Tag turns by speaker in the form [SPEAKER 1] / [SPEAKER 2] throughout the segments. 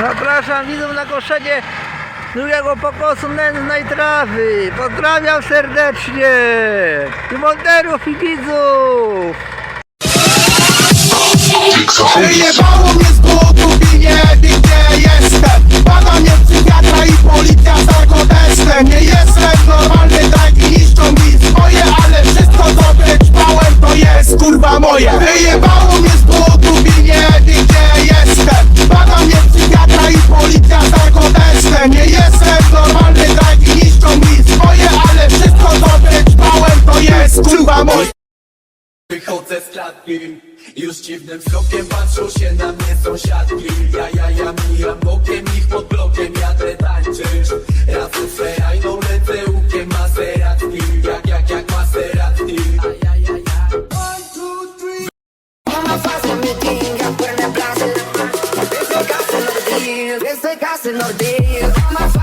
[SPEAKER 1] Zapraszam widzów na koszenie drugiego pokosu nędznej trawy. Pozdrawiam serdecznie. I monterów i widzów.
[SPEAKER 2] Wyjebało mnie z i nie wiem gdzie jestem mnie psychiatra i policja Nie jestem normalny, niszczą mi swoje Ale wszystko co to jest kurwa moje Wyjebało
[SPEAKER 3] Klatki Już dziwnym wzrokiem patrzą się na mnie sąsiadki. Ja, ja, ja mijam bokiem ich pod blokiem Jadę tańczyć. Razem z ferajną lecę łukiem maseratki Jak, jak, jak maseratki Aj, aj, aj, aj. One, two, three.
[SPEAKER 4] Mamma fa se mi tinga per ne blase Queste casse nordie, queste casse nordie Mamma fa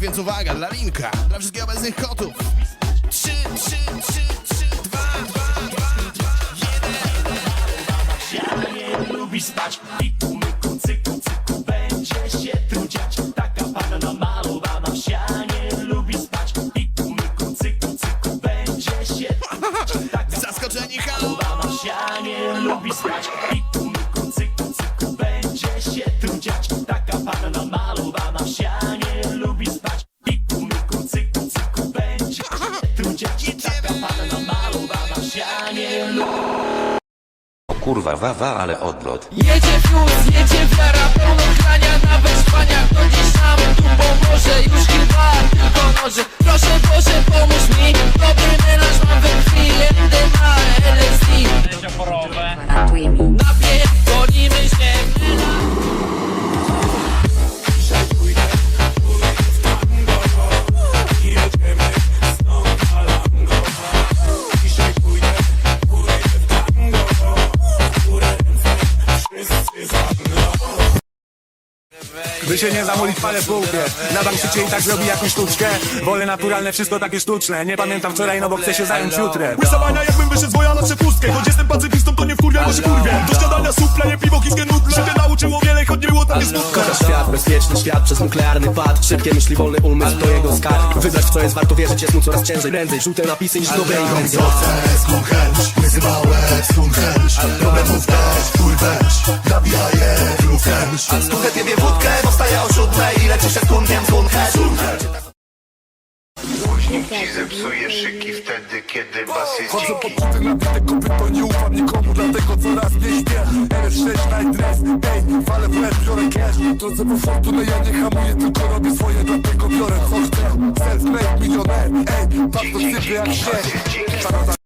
[SPEAKER 5] więc uwaga, dla Linka, dla wszystkich obecnych kotów. Trzy, trzy, trzy, trzy, dwa, dwa, dwa, dwa, jeden.
[SPEAKER 6] nie lubi spać I kumyku, cyku, cyku będzie się trudziać Taka panna malowana w sianie lubi spać I kumyku, cyku, cyku będzie się trudziać Taka
[SPEAKER 5] Zaskoczeni halo.
[SPEAKER 6] lubi spać I kumyku, cyku, cyku będzie się trudziać Taka panna malowana w sianie
[SPEAKER 7] kurwa, wawa, ale odlot.
[SPEAKER 8] Jedzie wóz, jedzie wiara,
[SPEAKER 9] By się nie zamulić palę w półkę. Nadam się i tak robi jakąś sztuczkę. Wolę naturalne, wszystko takie sztuczne. Nie pamiętam wczoraj, no bo chcę się zająć jutrem.
[SPEAKER 2] Łysowania jakbym wyszedł z woja na przepustkę. Choć jestem pacyfistą to nie wkurwia, bo się kurwię. Do śniadania suple, nie piwo, kiskie nudle. Życie nauczyło wiele, choć nie było takie smutne
[SPEAKER 3] Kocha świat, bezpieczny świat przez nuklearny pad. Szybkie myśli, wolny umysł to jego skarb. Wybrać w co jest warto wierzyć jest mu coraz ciężej. Prędzej żółte napisy niż dobre intencje
[SPEAKER 2] Skunchęć, wyzywałe, skunchęć Problemów też, chuj weź Nabijaję, flukęć
[SPEAKER 3] Skórę piebie wódkę, powstaje o siódmej I leczy się z kunkiem, skunchęć
[SPEAKER 10] Głośnik ci zepsuje szyki wtedy, kiedy bas jest
[SPEAKER 2] Chodzę po płyty na bite kopyto, nie ufam nikomu Dlatego coraz nie śpię. RS6 night dress, ej, walę w łeb, biorę cash. Drodze po fortunę, ja nie hamuję, tylko robię swoje Dlatego biorę co chcę, self-made milioner Ej, bardzo sypy jak śnieg